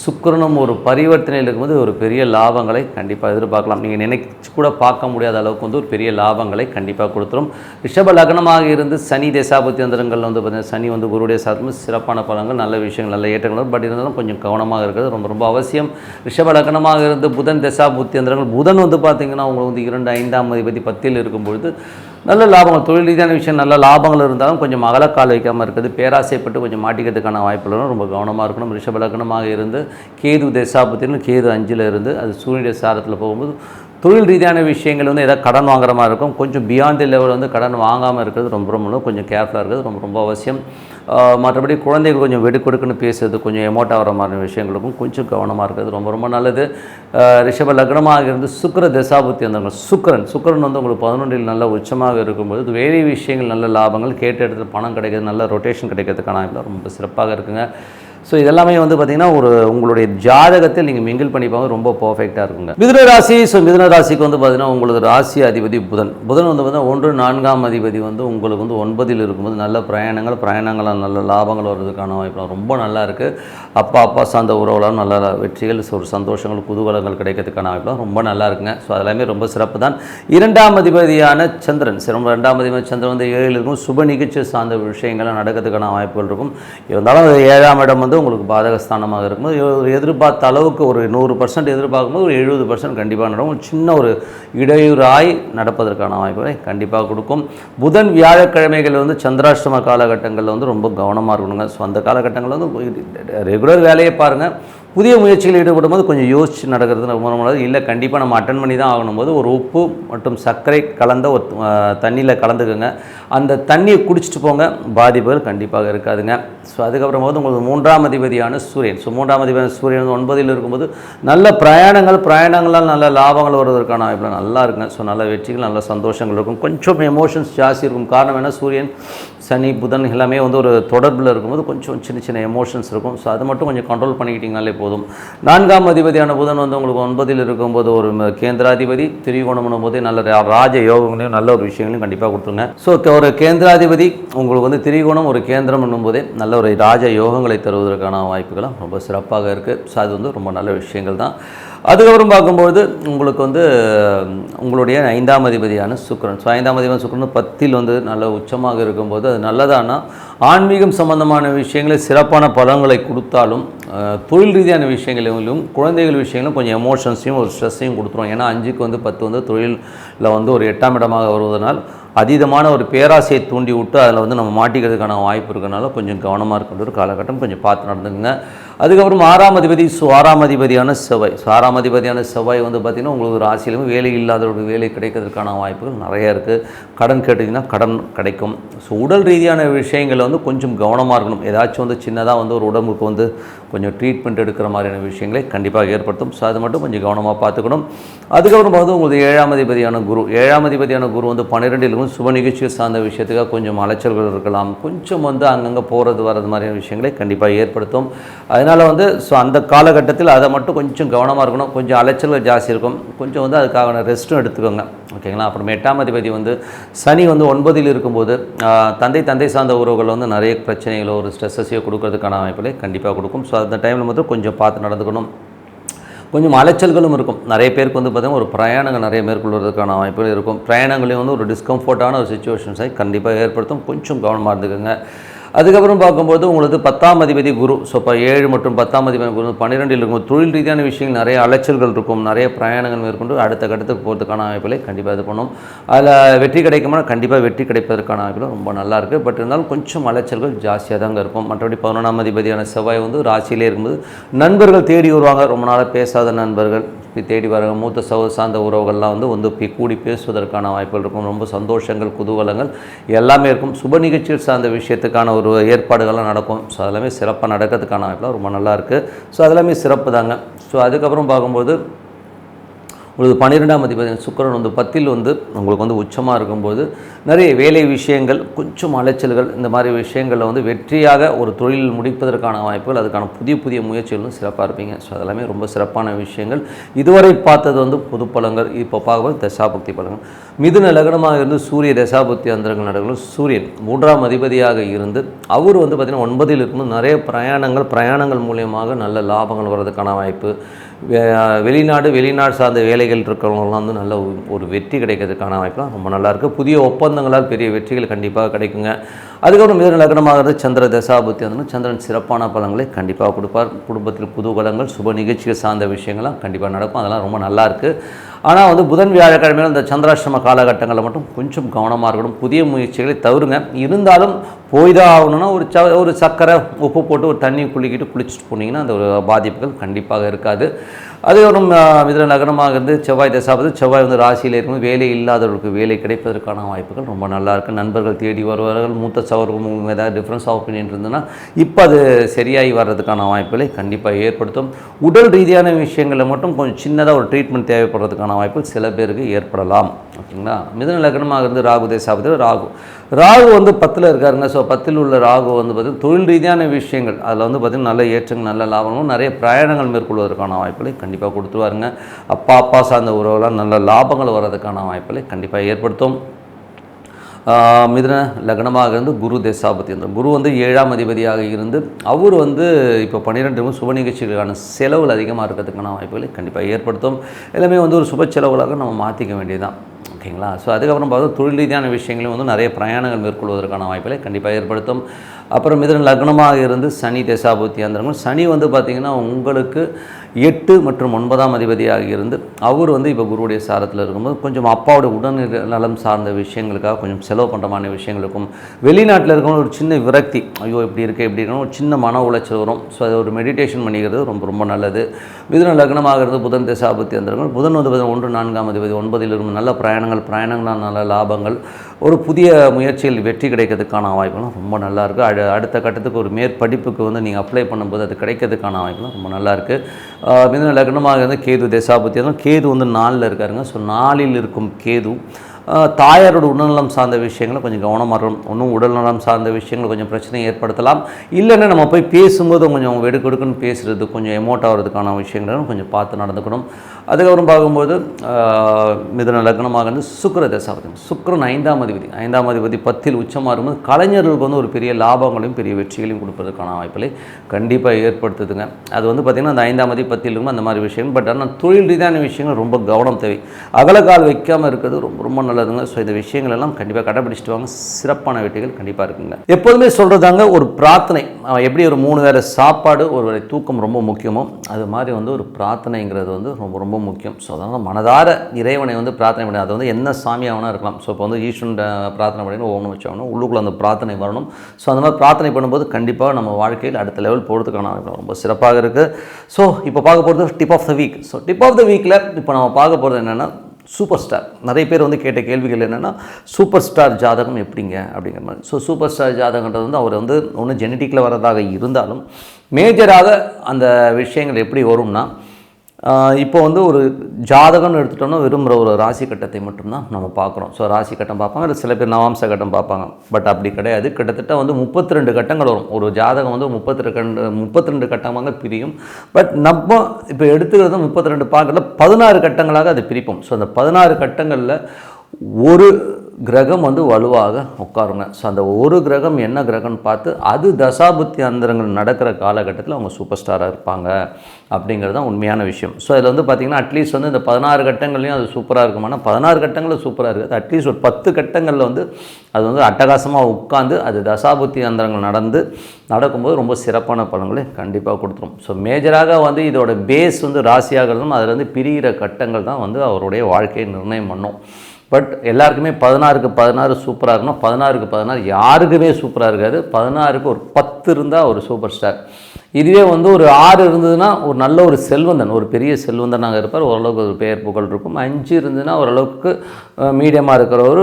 Speaker 1: சுக்கிரனும் ஒரு பரிவர்த்தனையில் இருக்கும்போது ஒரு பெரிய லாபங்களை கண்டிப்பாக எதிர்பார்க்கலாம். நீங்கள் நினைச்சு கூட பார்க்க முடியாத அளவுக்கு வந்து ஒரு பெரிய லாபங்களை கண்டிப்பாக கொடுத்துரும். ரிஷப லக்னமாக இருந்து சனி தேசாபத்தி அந்தரங்கள் வந்து பார்த்தீங்கன்னா சனி வந்து குருடைய சாதமும் சிறப்பான பலங்கள் நல்ல விஷயங்கள் நல்ல ஏற்றங்கள் பட் இருந்தாலும் கொஞ்சம் கவனமாக இருக்கிறது ரொம்ப ரொம்ப அவசியம். ரிஷப லக்னமாக இருந்து புதன் தசா புத்தி அந்தரங்கள் புதன் வந்து பார்த்திங்கன்னா உங்களுக்கு வந்து இரண்டு ஐந்தாம் அதிபதி பத்தில் இருக்கும் பொழுது நல்ல லாபங்கள் தொழில் ரீதியான விஷயம் நல்ல லாபங்கள் இருந்தாலும் கொஞ்சம் அகலக்கால் வைக்காமல் இருக்குது பேராசைப்பட்டு கொஞ்சம் மாட்டிக்கிறதுக்கான வாய்ப்புகளும் ரொம்ப கவனமாக இருக்கணும். ரிஷப லக்னமாக இருந்து கேது தசாபத்தின்னு கேது அஞ்சில் இருந்து அது சூரிய சாரத்தில் போகும்போது தொழில் ரீதியான விஷயங்கள் வந்து எதாவது கடன் வாங்குற மாதிரி இருக்கும். கொஞ்சம் பியாண்ட் லெவல் வந்து கடன் வாங்காமல் இருக்கிறது ரொம்ப ரொம்ப கொஞ்சம் கேர்ஃபுல்லாக இருக்கிறது ரொம்ப ரொம்ப அவசியம். மற்றபடி குழந்தைகள் கொஞ்சம் வெடுக்கொடுக்குன்னு பேசுறது கொஞ்சம் எமோட் ஆகிற மாதிரி விஷயங்களுக்கும் கொஞ்சம் கவனமாக இருக்கிறது ரொம்ப ரொம்ப நல்லது. ரிஷப லக்னமாக இருந்து சுக்கர தசாபுத்தி அந்த சுக்கரன் சுக்கரன் வந்து உங்களுக்கு பதினொன்றில் நல்ல உச்சமாக இருக்கும்போது இது வேலை விஷயங்கள் நல்ல லாபங்கள் கேட்ட இடத்துல பணம் கிடைக்கிறது நல்ல ரொட்டேஷன் கிடைக்கிறதுக்கான ரொம்ப சிறப்பாக இருக்குங்க. ஸோ இதெல்லாமே வந்து பார்த்தீங்கன்னா ஒரு உங்களுடைய ஜாதகத்தில் நீங்கள் மிங்கிள் பண்ணிப்பாங்க ரொம்ப பர்ஃபெக்டாக இருக்குங்க. மிதுன ராசி ஸோ மிதுன ராசிக்கு வந்து பார்த்தீங்கன்னா உங்களுக்கு ராசி அதிபதி புதன். புதன் வந்து பார்த்தீங்கன்னா ஒன்று நான்காம் அதிபதி வந்து உங்களுக்கு வந்து ஒன்பதில் இருக்கும்போது நல்ல பிரயாணங்கள் பிரயாணங்களாக நல்ல லாபங்கள் வர்றதுக்கான வாய்ப்புலாம் ரொம்ப நல்லா இருக்குது அப்பா அப்பா சார்ந்த உறவுலாம் நல்ல வெற்றிகள் ஒரு சந்தோஷங்கள் குதூகலங்கள் கிடைக்கிறதுக்கான வாய்ப்புலாம் ரொம்ப நல்லா இருக்குங்க. ஸோ அதெல்லாமே ரொம்ப சிறப்பு தான். இரண்டாம் அதிபதியான சந்திரன் சரி, ரொம்ப ரெண்டாம் அதிபதி சந்திரன் வந்து ஏழில் இருக்கும். சுப நிகழ்ச்சி சார்ந்த விஷயங்கள்லாம் நடக்கிறதுக்கான வாய்ப்புகள் இருக்கும். இருந்தாலும் ஏழாம் இடம் வந்து உங்களுக்கு பாதகஸ்தானமாக இருக்கும்போது ஒரு எதிர்பார்த்த அளவுக்கு ஒரு நூறு பர்சன்ட் எதிர்பார்க்கும்போது ஒரு எழுபது பர்சன்ட் கண்டிப்பாக நடக்கும். சின்ன ஒரு இடையூறாய் நடப்பதற்கான வாய்ப்புகளை கண்டிப்பாக கொடுக்கும். புதன் வியாழக்கிழமைகள் வந்து சந்திராஷ்டம காலகட்டங்களில் வந்து ரொம்ப கவனமாக இருக்கணுங்க. ஸோ அந்த காலகட்டங்களில் வந்து ரெகுலர் வேலையை பாருங்கள் புதிய முயற்சியில் ஈடுபடும் போது கொஞ்சம் யோசிச்சு நடக்கிறது ரொம்ப ரொம்ப நல்லது. இல்லை கண்டிப்பாக நம்ம அட்டன் பண்ணி தான் ஆகணும் போது ஒரு உப்பு மற்றும் சர்க்கரை கலந்த ஒரு தண்ணியில் கலந்துக்குங்க. அந்த தண்ணியை குடிச்சிட்டு போங்க. பாதிப்புகள் கண்டிப்பாக இருக்காதுங்க. ஸோ அதுக்கப்புறம் போது உங்களுக்கு மூன்றாம் அதிபதியான சூரியன். ஸோ மூன்றாம் அதிபதியான சூரியன் வந்து ஒன்பதில் இருக்கும்போது நல்ல பிரயாணங்கள் பிரயாணங்களால் நல்ல லாபங்கள் வருவதற்கான வாய்ப்பில் நல்லா இருக்குங்க. ஸோ நல்ல வெற்றிகள் நல்ல சந்தோஷங்கள் இருக்கும். கொஞ்சம் எமோஷன்ஸ் ஜாஸ்தி இருக்கும். காரணம் என்ன? சூரியன் சனி புதன் எல்லாமே வந்து ஒரு தொடர்பில் இருக்கும்போது கொஞ்சம் சின்ன சின்ன எமோஷன்ஸ் இருக்கும். ஸோ அதை மட்டும் கொஞ்சம் கண்ட்ரோல் பண்ணிக்கிட்டீங்கனாலே போதும். நான்காம் அதிபதியான புதன் வந்து உங்களுக்கு ஒன்பதில் இருக்கும்போது ஒரு கேந்திராதிபதி திரிகோணம் போதே நல்ல ராஜ யோகங்களையும் நல்ல ஒரு விஷயங்களையும் கண்டிப்பாக கொடுத்துருங்க. ஸோ ஒரு கேந்திராதிபதி உங்களுக்கு வந்து திரிகோணம் ஒரு கேந்திரம் என்னும்போதே நல்ல ஒரு ராஜ யோகங்களை தருவதற்கான வாய்ப்புகளும் ரொம்ப சிறப்பாக இருக்குது ஸோ அது வந்து ரொம்ப நல்ல விஷயங்கள் தான். அதுக்கப்புறம் பார்க்கும்போது உங்களுக்கு வந்து உங்களுடைய ஐந்தாம் அதிபதியான சுக்கரன். ஸோ ஐந்தாம் அதிபதியான சுக்கரன் பத்தில் வந்து நல்ல உச்சமாக இருக்கும்போது அது நல்லதானா? ஆன்மீகம் சம்பந்தமான விஷயங்களை சிறப்பான பலன்களை கொடுத்தாலும் தொழில் ரீதியான விஷயங்களிலும் குழந்தைகள் விஷயங்களும் கொஞ்சம் எமோஷன்ஸையும் ஒரு ஸ்ட்ரெஸ்ஸையும் கொடுத்துரும். ஏன்னா அஞ்சுக்கு வந்து பத்து வந்து தொழிலில் வந்து ஒரு எட்டாம் இடமாக வருவதனால் அதீதமான ஒரு பேராசையை தூண்டி விட்டு அதில் வந்து நம்ம மாட்டிக்கிறதுக்கான வாய்ப்பு இருக்கிறனால கொஞ்சம் கவனமாக இருக்கின்ற ஒரு காலகட்டம். கொஞ்சம் பார்த்து நடந்துக்குங்க. அதுக்கப்புறம் ஆறாம் அதிபதி ஸோ ஆறாம் அதிபதியான செவ்வாய். ஸோ ஆறாம் அதிபதியான செவ்வாய் வந்து பார்த்திங்கன்னா உங்களுக்கு ஒரு ராசியிலும் வேலை இல்லாதவர்களுக்கு வேலை கிடைக்கிறதுக்கான வாய்ப்புகள் நிறைய இருக்குது கடன் கேட்டிங்கன்னா கடன் கிடைக்கும். ஸோ உடல் ரீதியான விஷயங்களில் வந்து கொஞ்சம் கவனமாக இருக்கணும். ஏதாச்சும் வந்து சின்னதாக வந்து ஒரு உடம்புக்கு வந்து கொஞ்சம் ட்ரீட்மெண்ட் எடுக்கிற மாதிரியான விஷயங்களை கண்டிப்பாக ஏற்படுத்தும். ஸோ அது மட்டும் கொஞ்சம் கவனமாக பார்த்துக்கணும். அதுக்கப்புறம் பார்த்து உங்களுக்கு ஏழாம் அதிபதியான குரு. ஏழாம் அதிபதியான குரு வந்து பன்னிரெண்டிலும் சுப நிகழ்ச்சியை சார்ந்த விஷயத்துக்காக கொஞ்சம் அலைச்சல்கள் இருக்கலாம். கொஞ்சம் வந்து அங்கங்கே போகிறது வர்றது மாதிரியான விஷயங்களை கண்டிப்பாக ஏற்படுத்தும். அதனால் வந்து ஸோ அந்த காலகட்டத்தில் அதை மட்டும் கொஞ்சம் கவனமாக இருக்கணும். கொஞ்சம் அலைச்சல்கள் ஜாஸ்தி இருக்கும். கொஞ்சம் வந்து அதுக்கான ரெஸ்ட்டும் எடுத்துக்கோங்க. ஓகேங்களா? அப்புறம் எட்டாம் அதிபதி வந்து சனி வந்து ஒன்பதில் இருக்கும்போது தந்தை தந்தை சார்ந்த உறவுகள் வந்து நிறைய பிரச்சனைகளோ ஒரு ஸ்ட்ரெஸ்ஸையோ கொடுக்கறதுக்கான அமைப்புகளை கண்டிப்பாக கொடுக்கும். ஸோ அந்த டைமில் மட்டும் கொஞ்சம் பார்த்து நடந்துக்கணும். கொஞ்சம் அலைச்சல்களும் இருக்கும். நிறைய பேருக்கு வந்து பார்த்திங்கன்னா ஒரு பிரயாணங்கள் நிறைய மேற்கொள்வதற்கான வாய்ப்புகள் இருக்கும். பிரயாணங்களையும் வந்து ஒரு டிஸ்கம்ஃபர்ட்டான ஒரு சுச்சுவேஷன்ஸை கண்டிப்பாக ஏற்படுத்தும். கொஞ்சம் கவனமாக இருந்துக்கோங்க. அதுக்கப்புறம் பார்க்கும்போது உங்களுக்கு பத்தாம் அதிபதி குரு. ஸோ இப்போ ஏழு மற்றும் பத்தாம் அதிபதி குரு பன்னிரெண்டில் இருக்கும் தொழில் ரீதியான விஷயங்கள் நிறைய அலைச்சல்கள் இருக்கும். நிறைய பிரயாணங்கள் மேற்கொண்டு அடுத்த கட்டத்துக்கு போகிறதுக்கான வாய்ப்புகளை கண்டிப்பாக இது பண்ணும். அதில் வெற்றி கிடைக்குமா கண்டிப்பாக வெற்றி கிடைப்பதற்கான வாய்ப்புகள் ரொம்ப நல்லாயிருக்கு பட் இருந்தாலும் கொஞ்சம் அலைச்சல்கள் ஜாஸ்தியாக தாங்க இருக்கும். மற்றபடி பதினொன்றாம் அதிபதியான செவ்வாய் வந்து ராசியிலே இருக்கும்போது நண்பர்கள் தேடி வருவாங்க. ரொம்ப நாளாக பேசாத நண்பர்கள். தேடி வராங்க மூத்த சகோ சார்ந்த உறவுகள்லாம் வந்து வந்து கூடி பேசுவதற்கான வாய்ப்புகள் இருக்கும். ரொம்ப சந்தோஷங்கள் குதூகலங்கள் எல்லாமே இருக்கும். சுப நிகழ்ச்சிகள் சார்ந்த விஷயத்துக்கான ஒரு ஏற்பாடுகள்லாம் நடக்கும். ஸோ அதெல்லாமே சிறப்பாக நடக்கிறதுக்கான வாய்ப்புலாம் ரொம்ப நல்லாயிருக்கு ஸோ அதெல்லாமே சிறப்பு தாங்க ஸோ அதுக்கப்புறம் பார்க்கும்போது உங்களுக்கு பன்னிரெண்டாம் அதிபதி சுக்கரன் வந்து பத்தில் வந்து உங்களுக்கு வந்து உச்சமாக இருக்கும்போது நிறைய வேலை விஷயங்கள் கொஞ்சம் அலைச்சல்கள் இந்த மாதிரி விஷயங்களில் வந்து வெற்றியாக ஒரு தொழில் முடிப்பதற்கான வாய்ப்புகள் அதுக்கான புதிய புதிய முயற்சிகளும் சிறப்பாக இருப்பீங்க. ஸோ அதெல்லாமே ரொம்ப சிறப்பான விஷயங்கள். இதுவரை பார்த்தது வந்து பொது பழங்கள் இப்போ பார்க்கும்போது தசாபக்தி பழங்கள். மிதுன லக்னமாக இருந்து சூரிய தசாபக்தி அந்தரங்கள் நடக்கணும் சூரியன் மூன்றாம் அதிபதியாக இருந்து அவர் வந்து பார்த்திங்கன்னா ஒன்பதில் இருக்கும்போது நிறைய பிரயாணங்கள் பிரயாணங்கள் மூலியமாக நல்ல லாபங்கள் வர்றதுக்கான வாய்ப்பு வெளிநாடு வெளிநாடு சார்ந்த வேலைகள் இருக்கிறவங்களாம் வந்து நல்ல ஒரு- ஒரு வெற்றி கிடைக்கிறதுக்கான வாய்ப்புலாம் ரொம்ப நல்லாயிருக்கு புதிய ஒப்பந்தங்களால் பெரிய வெற்றிகள் கண்டிப்பாக கிடைக்குங்க. அதுக்கப்புறம் மிதன லக்னமாகிறது சந்திர தசாபுத்தி வந்து சந்திரன் சிறப்பான பலங்களை கண்டிப்பாக கொடுப்பார். குடும்பத்தில் புதுகலங்கள் சுப நிகழ்ச்சிகள் சார்ந்த விஷயங்கள்லாம் கண்டிப்பாக நடக்கும். அதெல்லாம் ரொம்ப நல்லா இருக்குது ஆனால் வந்து புதன் வியாழக்கிழமையில் இந்த சந்திராஷ்டம காலகட்டங்களில் மட்டும் கொஞ்சம் கவனமாக இருக்கணும். புதிய முயற்சிகளை தவிருங்க இருந்தாலும் போய் தான் ஆகணும்னா ஒரு ச ஒரு சக்கரை உப்பு போட்டு ஒரு தண்ணி குளிக்கிட்டு குளிச்சுட்டு போனீங்கன்னா அந்த ஒரு பாதிப்புகள் கண்டிப்பாக இருக்காது. அதே ஒரு மிதன நகரமாக இருந்து செவ்வாய் தசாபதி செவ்வாய் வந்து ராசியில் இருக்கும். வேலை இல்லாதவர்களுக்கு வேலை கிடைப்பதற்கான வாய்ப்புகள் ரொம்ப நல்லா இருக்குது நண்பர்கள் தேடி வருவார்கள் மூத்த சவர்களும் ஏதாவது டிஃப்ரென்ஸ் ஆஃப் ஒப்பீனியன் இருந்ததுன்னா இப்போ அது சரியாகி வர்றதுக்கான வாய்ப்புகளை கண்டிப்பாக ஏற்படுத்தும். உடல் ரீதியான விஷயங்களில் மட்டும் கொஞ்சம் சின்னதாக ஒரு ட்ரீட்மெண்ட் தேவைப்படுறதுக்கான வாய்ப்புகள் சில பேருக்கு ஏற்படலாம். ஓகேங்களா? மிதன லக்னமாக இருந்து ராகு தேசாபதி ராகு. ராகு வந்து பத்தில் இருக்காருங்க. ஸோ பத்தில் உள்ள ராகு வந்து பார்த்திங்கன்னா தொழில் ரீதியான விஷயங்கள். அதில் வந்து பார்த்திங்கன்னா நல்ல ஏற்றங்கள் நல்ல லாபமும் நிறைய பிரயாணங்கள் மேற்கொள்வதற்கான வாய்ப்புகளை கண்டிப்பாக கொடுத்துருவாருங்க. அப்பா அப்பா சார்ந்த உறவுலாம் நல்ல லாபங்கள் வர்றதுக்கான வாய்ப்புகளை கண்டிப்பாக ஏற்படுத்தும். மிதன மிதுன லக்னமாக இருந்து குரு தேசாபதி அந்த குரு வந்து ஏழாம் அதிபதியாக இருந்து அவர் வந்து இப்போ பன்னிரெண்டு சுப நிகழ்ச்சிகளுக்கான செலவுகள் அதிகமாக இருக்கிறதுக்கான வாய்ப்புகளை கண்டிப்பாக ஏற்படுத்தும். எல்லாமே வந்து ஒரு சுப செலவுகளாக நம்ம மாற்றிக்க வேண்டியதுதான். ஓகேங்களா? ஸோ அதுக்கப்புறம் பார்த்தா தொழில் ரீதியான விஷயங்களையும் வந்து நிறைய பிரயாணங்கள் மேற்கொள்வதற்கான வாய்ப்புகளை கண்டிப்பாக ஏற்படுத்தும். அப்புறம் இதன் லக்னமாக இருந்து சனி தசாபுத்தி அந்தரங்கள். சனி வந்து பார்த்திங்கன்னா உங்களுக்கு எட்டு மற்றும் ஒன்பதாம் அதிபதியாக இருந்து அவர் வந்து இப்போ குருவுடைய சாரத்தில் இருக்கும்போது கொஞ்சம் அப்பாவோட உடல்நிலை நலம் சார்ந்த விஷயங்களுக்காக கொஞ்சம் செலவு பண்ணுறமான விஷயங்களுக்கும் வெளிநாட்டில் இருக்கவங்க ஒரு சின்ன விரக்தி ஐயோ இப்படி இருக்கே இப்படி இருக்கணும் ஒரு சின்ன மன உளைச்சல் வரும். ஸோ அது ஒரு மெடிடேஷன் பண்ணிக்கிறது ரொம்ப ரொம்ப நல்லது. மிதுன லக்னமாகிறது புதன் தசாபுத்தி வந்திருக்கும். புதன் வந்து ஒன்று நான்காம் அதிபதி ஒன்பதில் இருக்கும். நல்ல பிரயாணங்கள் பிரயாணங்களால் நல்ல லாபங்கள். ஒரு புதிய முயற்சியில் வெற்றி கிடைக்கிறதுக்கான வாய்ப்புலாம் ரொம்ப நல்லாயிருக்கு அடு அடுத்த கட்டத்துக்கு ஒரு மேற்படிப்புக்கு வந்து நீங்கள் அப்ளை பண்ணும்போது அது கிடைக்கிறதுக்கான வாய்ப்புலாம் ரொம்ப நல்லாயிருக்கு மிதன லக்னமாக இருந்தால் கேது தேசாபுத்தி அந்தரம் கேது வந்து நாலில் இருக்காருங்க. ஸோ நாலில் இருக்கும் கேது தாயாரோட உடல்நலம் சார்ந்த விஷயங்களை கொஞ்சம் கவனமாக இருக்கணும். ஒன்றும் உடல்நலம் சார்ந்த விஷயங்கள் கொஞ்சம் பிரச்சனை ஏற்படுத்தலாம். இல்லைன்னா நம்ம போய் பேசும்போது கொஞ்சம் வெடுக்கெடுக்குன்னு பேசுகிறது கொஞ்சம் எமோட் ஆகிறதுக்கான விஷயங்களும் கொஞ்சம் பார்த்து நடந்துக்கணும். அதுக்கப்புறம் பார்க்கும்போது மிதன லக்னமாக இருந்து சுக்கர தசாபதி. சுக்கரன் ஐந்தாம் அதிபதி. ஐந்தாம் அதிபதி பத்தில் உச்சமாக இருக்கும்போது கலைஞர்களுக்கு வந்து ஒரு பெரிய லாபங்களையும் பெரிய வெற்றிகளையும் கொடுப்பதற்கான வாய்ப்புகளை கண்டிப்பாக ஏற்படுத்துதுங்க. அது வந்து பார்த்திங்கன்னா அந்த ஐந்தாம் அதிபதி பத்தில் இருக்கும் அந்த மாதிரி விஷயம் பட் ஆனால் தொழில் ரீதியான விஷயங்கள் ரொம்ப கவனம் தேவை. அகலக்கால் வைக்காமல் இருக்கிறது ரொம்ப ரொம்ப நல்லதுங்க ஸோ இந்த விஷயங்கள் எல்லாம் கண்டிப்பாக கடைபிடிச்சிட்டு வாங்க. சிறப்பான வெற்றிகள் கண்டிப்பாக இருக்குங்க. எப்போதுமே சொல்கிறதாங்க ஒரு பிரார்த்தனை. எப்படி ஒரு மூணு வேளை சாப்பாடு ஒரு தூக்கம் ரொம்ப முக்கியமோ அது மாதிரி வந்து ஒரு பிரார்த்தனைங்கிறது வந்து ரொம்ப ரொம்ப முக்கியம். ஸோ அதனால் மனதார இறைவனை வந்து பிரார்த்தனை பண்ணி அது வந்து என்ன சாமியாகனா இருக்கலாம். ஸோ இப்போ வந்து ஈஸ்வரன் பிரார்த்தனை பண்ணி ஓணும் வச்சாகணும் உள்ளுக்குள்ளே அந்த பிரார்த்தனை வரணும். ஸோ அந்த மாதிரி பிரார்த்தனை பண்ணும்போது கண்டிப்பாக நம்ம வாழ்க்கையில் அடுத்த லெவல் போகிறதுக்கான ரொம்ப சிறப்பாக இருக்குது ஸோ இப்போ பார்க்க போகிறது tip of the week so tip of the வீக்கில் இப்போ நம்ம பார்க்க போகிறது என்னென்னா சூப்பர் ஸ்டார் நிறைய பேர் வந்து கேட்ட கேள்விகள் என்னென்னா சூப்பர் ஸ்டார் ஜாதகம் எப்படிங்க? அப்படிங்கிற மாதிரி. ஸோ சூப்பர் ஸ்டார் ஜாதகன்றது வந்து அவர் வந்து ஒன்று ஜெனட்டிக்கில் வரதாக இருந்தாலும் மேஜராக அந்த விஷயங்கள் எப்படி வரும்னா இப்போ வந்து ஒரு ஜாதகம்னு எடுத்துட்டோம்னா விரும்புகிற ஒரு ராசி கட்டத்தை மட்டும்தான் நம்ம பார்க்குறோம். ஸோ ராசி கட்டம் பார்ப்பாங்க இல்லை சில பேர் நவாம்ச கட்டம் பார்ப்பாங்க. பட் அப்படி கிடையாது. கிட்டத்தட்ட வந்து முப்பத்தி ரெண்டு கட்டங்கள் வரும். ஒரு ஜாதகம் வந்து முப்பத்தி ரெண்டு முப்பத்தி ரெண்டு கட்டமாக பிரியும். பட் நம்ம இப்போ எடுத்துக்கிறது முப்பத்தி ரெண்டு பார்க்கறதுல பதினாறு கட்டங்களாக அதை பிரிப்போம். ஸோ அந்த பதினாறு கட்டங்களில் ஒரு கிரகம் வந்து வலுவாக உட்காருங்க. ஸோ அந்த ஒரு கிரகம் என்ன கிரகம்னு பார்த்து அது தசாபுத்தி அந்தரங்கள் நடக்கிற காலகட்டத்தில் அவங்க சூப்பர் ஸ்டாராக இருப்பாங்க அப்படிங்கிறது தான் உண்மையான விஷயம். ஸோ இதில் வந்து பார்த்திங்கன்னா அட்லீஸ்ட் வந்து இந்த பதினாறு கட்டங்கள்லையும் அது சூப்பராக இருக்குமானா பதினாறு கட்டங்களில் சூப்பராக இருக்குது. அட்லீஸ்ட் ஒரு பத்து கட்டங்களில் வந்து அது வந்து அட்டகாசமாக உட்காந்து அது தசாபுத்தி அந்தரங்கள் நடந்து நடக்கும்போது ரொம்ப சிறப்பான பலன்களை கண்டிப்பாக கொடுத்துரும். ஸோ மேஜராக வந்து இதோட பேஸ் வந்து ராசியாகிறதும் அதில் வந்து பிரிகிற கட்டங்கள் தான் வந்து அவருடைய வாழ்க்கையை நிர்ணயம் பண்ணும். பட் எல்லாருக்குமே பதினாறுக்கு பதினாறு சூப்பராக இருக்கணும். பதினாறுக்கு பதினாறு யாருக்குமே சூப்பராக இருக்காது. பதினாறுக்கு ஒரு பத்து இருந்தால் ஒரு சூப்பர் ஸ்டார் இதுவே வந்து ஒரு ஆறு இருந்ததுன்னா ஒரு நல்ல ஒரு செல்வந்தன் ஒரு பெரிய செல்வந்தனாக இருப்பார். ஓரளவுக்கு ஒரு பெயர் புகழ் இருக்கும். அஞ்சு இருந்ததுன்னா ஓரளவுக்கு மீடியமாக இருக்கிறவர்.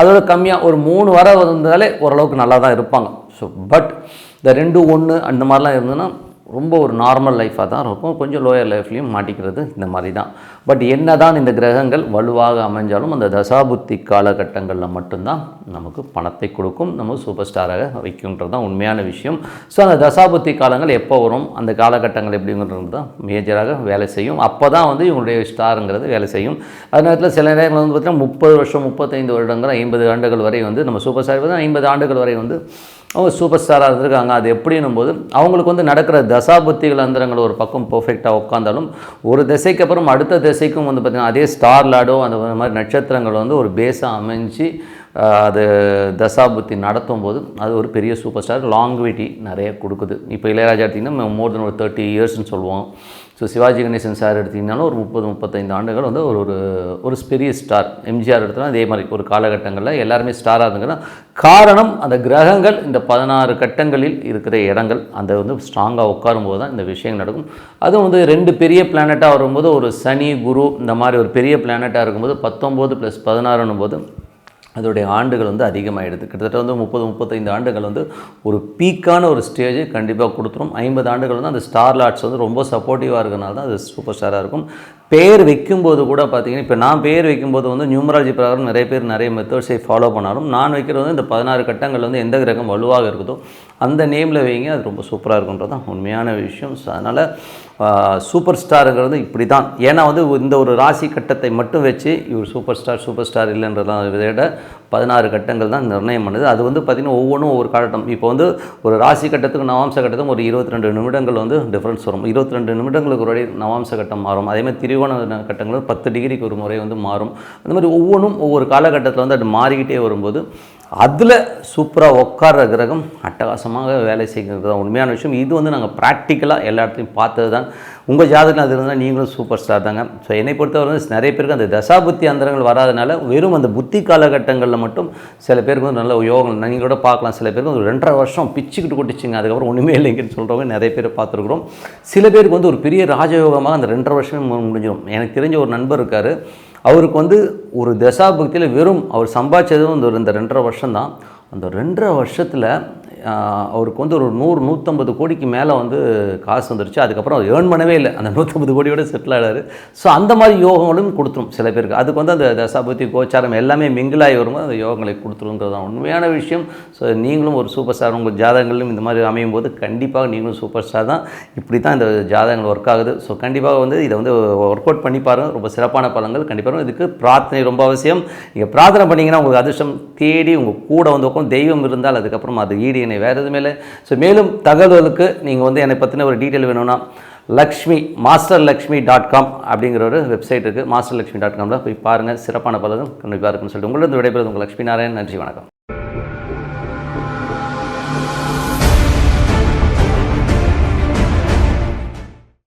Speaker 1: அதோட கம்மியாக ஒரு மூணு வர வந்தாலே ஓரளவுக்கு நல்லா தான் இருப்பாங்க. ஸோ பட் இந்த ரெண்டு ஒன்று அந்த மாதிரிலாம் இருந்ததுன்னா ரொம்ப ஒரு நார்மல் லைஃபாக தான் இருக்கும். கொஞ்சம் லோயர் லைஃப்லேயும் மாட்டிக்கிறது இந்த மாதிரி தான். பட் என்ன தான் இந்த கிரகங்கள் வலுவாக அமைஞ்சாலும் அந்த தசாபுத்தி காலகட்டங்களில் மட்டும்தான் நமக்கு பணத்தை கொடுக்கும். நம்ம சூப்பர் ஸ்டாராக வைக்குன்றது தான் உண்மையான விஷயம். ஸோ அந்த தசாபுத்தி காலங்கள் எப்போ வரும்? அந்த காலகட்டங்கள் எப்படிங்கிறது தான் மேஜராக வேலை செய்யும். அப்போ தான் வந்து இவங்களுடைய ஸ்டாருங்கிறது வேலை செய்யும். அது நேரத்தில் சில நேரங்கள் வந்து பார்த்திங்கன்னா முப்பது வருஷம் முப்பத்தைந்து வருடங்கள் ஐம்பது ஆண்டுகள் வரை வந்து நம்ம சூப்பர் ஸ்டார் ஐம்பது ஆண்டுகள் வரை வந்து அவங்க சூப்பர் ஸ்டாராக இருந்திருக்காங்க. அது எப்படின்னும் போது அவங்களுக்கு வந்து நடக்கிற தசாபுத்திகள் அந்தரங்கள் ஒரு பக்கம் பர்ஃபெக்டாக உட்காந்தாலும் ஒரு திசைக்கு அப்புறம் அடுத்த திசைக்கும் வந்து பார்த்திங்கன்னா அதே ஸ்டார் லாடோ அந்த மாதிரி நட்சத்திரங்கள் வந்து ஒரு பேஸாக அமைஞ்சு அது தசாபுத்தி நடத்தும் போது அது ஒரு பெரிய சூப்பர் ஸ்டார் லாங்குவிட்டி நிறைய கொடுக்குது. இப்போ இளையராஜா எடுத்திங்கன்னா மோர் தென் ஒரு தேர்ட்டி இயர்ஸ்னு சொல்லுவோம் ஸோ சிவாஜி கணேசன் சார் எடுத்திங்கனாலும் ஒரு முப்பது முப்பத்தைந்து ஆண்டுகள் வந்து ஒரு ஒரு ஒரு பெரிய ஸ்டார் எம்ஜிஆர் எடுத்தாலும் அதே மாதிரி ஒரு காலகட்டங்களில் எல்லாருமே ஸ்டாராக இருந்துங்கன்னா காரணம் அந்த கிரகங்கள் இந்த பதினாறு கட்டங்களில் இருக்கிற இடங்கள். அந்த வந்து ஸ்ட்ராங்காக உட்காரும்போது தான் இந்த விஷயம் நடக்கும். அதுவும் வந்து ரெண்டு பெரிய பிளானட்டாக வரும்போது ஒரு சனி குரு இந்த மாதிரி ஒரு பெரிய பிளானட்டாக இருக்கும்போது பத்தொம்போது ப்ளஸ் பதினாறுன்னும் போது அதோடைய ஆண்டுகள் வந்து அதிகமாகிடுது கிட்டத்தட்ட வந்து முப்பது முப்பத்தைந்து ஆண்டுகள் வந்து ஒரு பீக்கான ஒரு ஸ்டேஜ் கண்டிப்பாக கொடுத்துரும். ஐம்பது ஆண்டுகள் வந்து அந்த ஸ்டார் லாட்ஸ் வந்து ரொம்ப சப்போர்ட்டிவாக இருக்கனால தான் அது சூப்பர் ஸ்டாராக இருக்கும். பேர் வைக்கும்போது கூட பார்த்தீங்கன்னா இப்போ நான் பேர் வைக்கும்போது வந்து நியூமராலஜி பிரகாரம் நிறைய பேர் நிறைய மெத்தட்ஸை ஃபாலோ பண்ணாலும் நான் வைக்கிறது வந்து இந்த பதினாறு கட்டங்கள் வந்து எந்த கிரகம் வலுவாக இருக்குதோ அந்த நேமில் வைங்க அது ரொம்ப சூப்பராக இருக்குன்றது தான் உண்மையான விஷயம். ஸோ அதனால் சூப்பர் ஸ்டாருங்கிறது இப்படி தான் ஏன்னா வந்து இந்த ஒரு ராசி கட்டத்தை மட்டும் வச்சு இவர் சூப்பர் ஸ்டார் சூப்பர் ஸ்டார் இல்லைன்றதான் விட பதினாறு கட்டங்கள் தான் நிர்ணயம் பண்ணுது. அது வந்து பார்த்திங்கன்னா ஒவ்வொன்றும் ஒவ்வொரு காலட்டம் இப்போ வந்து ஒரு ராசி கட்டத்துக்கு நவாம்ச கட்டத்துக்கும் ஒரு இருபத்தி ரெண்டு நிமிடங்கள் வந்து டிஃப்ரென்ஸ் வரும். இருபத்தி ரெண்டு நிமிடங்களுக்கு ஒரு நவாம்ச கட்டம் மாறும். அதே மாதிரி திரிகோண கட்டங்கள் பத்து டிகிரிக்கு ஒரு முறை வந்து மாறும். அந்த மாதிரி ஒவ்வொன்றும் ஒவ்வொரு காலகட்டத்தில் வந்து அது மாறிக்கிட்டே வரும்போது அதில் சூப்பராக உட்கார்ற கிரகம் அட்டகாசமாக வேலை செய்கிறது தான் உண்மையான விஷயம். இது வந்து நாங்கள் ப்ராக்டிக்கலாக எல்லா இடத்துலையும் பார்த்தது தான் உங்கள் ஜாதகம் அது இருந்தால் நீங்களும் சூப்பர் ஸ்டார் தாங்க. ஸோ என்னை பொறுத்தவரை நிறைய பேருக்கு அந்த தசாபுத்தி அந்தரங்கள் வராதனால வெறும் அந்த புத்தி காலகட்டங்களில் மட்டும் சில பேருக்கு வந்து நல்ல யோகம் நீங்கள் கூட பார்க்கலாம். சில பேருக்கு ஒரு ரெண்டரை வருஷம் பிச்சுக்கிட்டு கொட்டிச்சிங்க. அதுக்கப்புறம் ஒன்றுமே இல்லைங்கன்னு சொல்கிறவங்க நிறைய பேர் பார்த்துருக்குறோம். சில பேருக்கு வந்து ஒரு பெரிய ராஜயோகமாக அந்த ரெண்டரை வருஷமே முடிஞ்சிடும் எனக்கு தெரிஞ்ச ஒரு நண்பர் இருக்கார். அவருக்கு வந்து ஒரு தசாபக்தியில் வெறும் அவர் சம்பாதிச்சதும் இந்த ரெண்டரை வருஷம் தான் அந்த ரெண்டரை வருஷத்தில் அவருக்கு வந்து ஒரு நூறு நூற்றம்பது கோடிக்கு மேலே வந்து காசு வந்துருச்சு. அதுக்கப்புறம் அவர் ஏர்ன் பண்ணவே இல்லை. அந்த நூற்றம்பது கோடியோட செட்டில் ஆகிறாரு ஸோ அந்த மாதிரி யோகங்களும் கொடுத்துரும் சில பேருக்கு. அதுக்கு வந்து அந்த தசாபதி கோச்சாரம் எல்லாமே மிங்கிளாகி வரும்போது அந்த யோகங்களை கொடுத்துருங்கிறது தான் உண்மையான விஷயம். ஸோ நீங்களும் ஒரு சூப்பர் ஸ்டார் உங்கள் ஜாதகங்களிலும் இந்த மாதிரி அமையும் போது கண்டிப்பாக நீங்களும் சூப்பர் ஸ்டார் தான். இப்படி தான் இந்த ஜாதகங்கள் ஒர்க் ஆகுது. ஸோ கண்டிப்பாக வந்து இதை வந்து ஒர்க் அவுட் பண்ணி பாருங்கள் ரொம்ப சிறப்பான பலங்கள் கண்டிப்பாக இதுக்கு பிரார்த்தனை ரொம்ப அவசியம். நீங்கள் பிரார்த்தனை பண்ணிங்கன்னா உங்களுக்கு அதிர்ஷ்டம் தேடி உங்கள் கூட வந்து உட்காந்து தெய்வம் இருந்தால் அதுக்கப்புறம் அது ஈடு இணை வேறு எதுவுமே இல்லை. ஸோ மேலும் தகவல்களுக்கு நீங்கள் வந்து என்னை பற்றின ஒரு டீட்டெயில் வேணும்னா Lakshmi master Lakshmi dot com அப்படிங்கிற ஒரு வெப்சைட் இருக்குது மாஸ்டர் லக்ஷ்மி டாட் காமில் போய் பாருங்கள் சிறப்பான பலரும் கண்டிப்பாக இருக்குன்னு சொல்லிட்டு உங்களிடம் விடைபெறுவது உங்கள் லக்ஷ்மி நாராயண் நன்றி வணக்கம்.